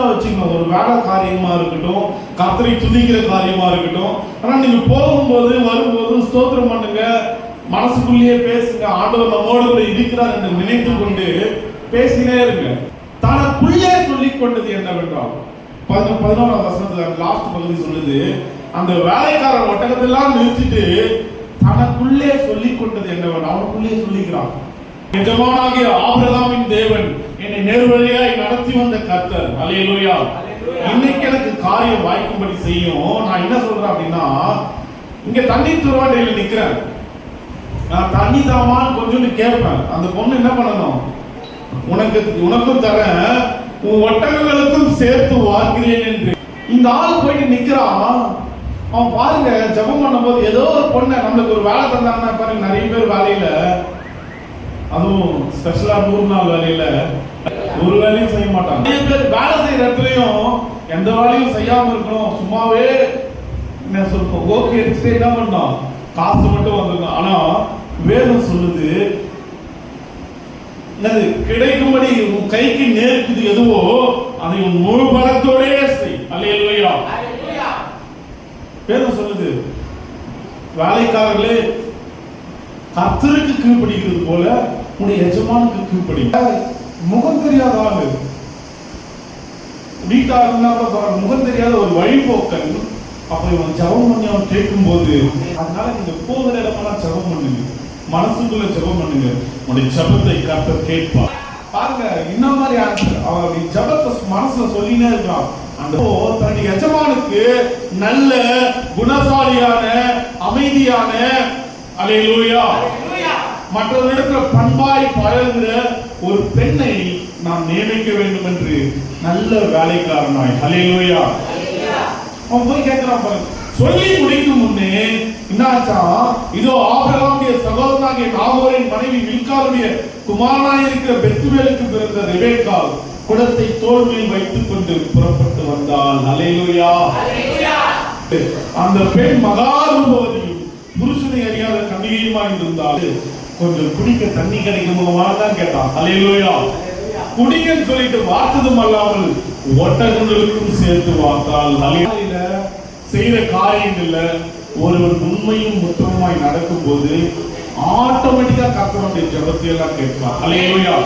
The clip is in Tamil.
நீட்டா வச்சுக்கணும் ஒரு வேலை காரியமா இருக்கட்டும் கத்தரை துதிக்கிற காரியமா இருக்கட்டும். ஆனா நீங்க போகும்போது வரும்போது ஸ்தோத்திரம் பண்ணுங்க. மனசுக்குள்ளேயே பேசுங்க. ஆண்டவர் நம்மோடு கூட இருக்கிறார் என்று நினைத்து கொண்டு பேசினே இருங்க. தனக்குள்ளே சொல்லிக் கொண்டது என்னவென்றால் பதினோராம் வசனத்துல லாஸ்ட் பகுதி சொல்லுது அந்த வேலைக்காரன் ஒட்டகத்தெல்லாம் நிறுத்திட்டு தனக்குள்ளே சொல்லிக் கொண்டது என்னவென்றால் அவனுக்குள்ளே சொல்லிக்கிறான். எஜமானாகிய ஆபிரகாமின் தேவன் என்னை நேர்வழியாய் நடத்தி வந்த கர்த்தர். அல்லேலூயா இன்னைக்கு எனக்கு காரியம் வாய்க்கும்படி செய்யும். நான் என்ன சொல்றேன் அப்படின்னா இங்க தண்ணி துறவாண்டையில நிக்கிறேன். நான் தண்ணி தாமான்னு கொஞ்சோண்டு கேட்பேன். அந்த பொண்ணு என்ன பண்ணணும்? உனக்கு உனக்கும் தரேன். உன் ஒட்டகங்களுக்கும் சேர்த்து வார்க்கிறேன் என்று. இந்த ஆள் போயிட்டு நிக்கிறான் அவன் பாருங்க ஜெபம் பண்ணும்போது ஏதோ ஒரு பொண்ணை நம்மளுக்கு ஒரு வேலை தந்தாங்கன்னா பாருங்க நிறைய பேர் வேலையில அதுவும் ஸ்பெஷலா நூறு நாள் வேலையில ஒரு வேலையும் செய்ய மாட்டாங்க. நிறைய பேர் வேலை செய்யற இடத்துலயும் எந்த வேலையும் செய்யாம இருக்கணும். சும்மாவே என்ன சொல்றோம் ஓகே அடிச்சுட்டு என்ன பண்ணோம் காசு மட்டும் வந்துருக்கும் ஆனா வேதம் சொல்லுது என்னது கிடைக்கும்படி உன் கைக்கு நேர்க்குது எதுவோ அதை உன் முழு பலத்தோடே செய். அல்லேலூயா. வேதம் சொல்லுது வேலைக்காரர்களே கர்த்தருக்கு கீழ்ப்படிக்கிறது போல உன்னுடைய எஜமானுக்கு கீழ்ப்படி முகம் தெரியாத ஆளு. நீட்டா இருந்தா முகம் தெரியாத ஒரு வழிபோக்கன். அப்ப இவன் ஜெபம் பண்ணி அவன் கேட்கும் போது அதனால நீங்க போகிற இடமெல்லாம் ஜெபம் பண்ணுங்க. மனசுக்குள்ள ஜெபம் பண்ணுங்க. உன்னுடைய ஜபத்தை கர்த்தர் கேட்பான் பாருங்க இந்த மாதிரி answer. அவன் ஜபத்தை மனசுல சொல்லினே இருக்கான். அந்த தன்னுடைய எஜமானுக்கு நல்ல குணசாலியான அமைதியான அலையிலூயா மற்றவர்களிடத்துல பண்பாய் பழகுற ஒரு பெண்ணை நாம் நியமிக்க வேண்டும் என்று நல்ல வேலைக்காரனாய். ஹalleluya அவன் போய் கேட்கிறான் பாருங்க. சொல்லி முடிக்கும் முன்னே என்னாச்சா? இதோ ஆபிரகாமுடைய சகோதரனாகிய நாகோரின் மனைவி மில்காலுடைய குமாரனாய் இருக்கிற பெத்துவேலுக்கு பிறந்த ரெபேக்கால் குடத்தை மேல் வைத்துக் கொண்டு புறப்பட்டு வந்தாள். ஹalleluya அந்த பெண் புருஷனை அறியாத கொஞ்சம் குடிக்க தண்ணி கிடைக்குமா தான் கேட்டான். அலையிலோயா குடிக்கன்னு சொல்லிட்டு வார்த்ததும் அல்லாமல் ஒட்டகங்களுக்கும் சேர்த்து வார்த்தால் அலையில செய்த காரியங்கள்ல ஒருவன் உண்மையும் முத்தமாய் நடக்கும் போது ஆட்டோமேட்டிக்கா கத்தனுடைய ஜபத்தை எல்லாம் கேட்பான் அலையிலோயா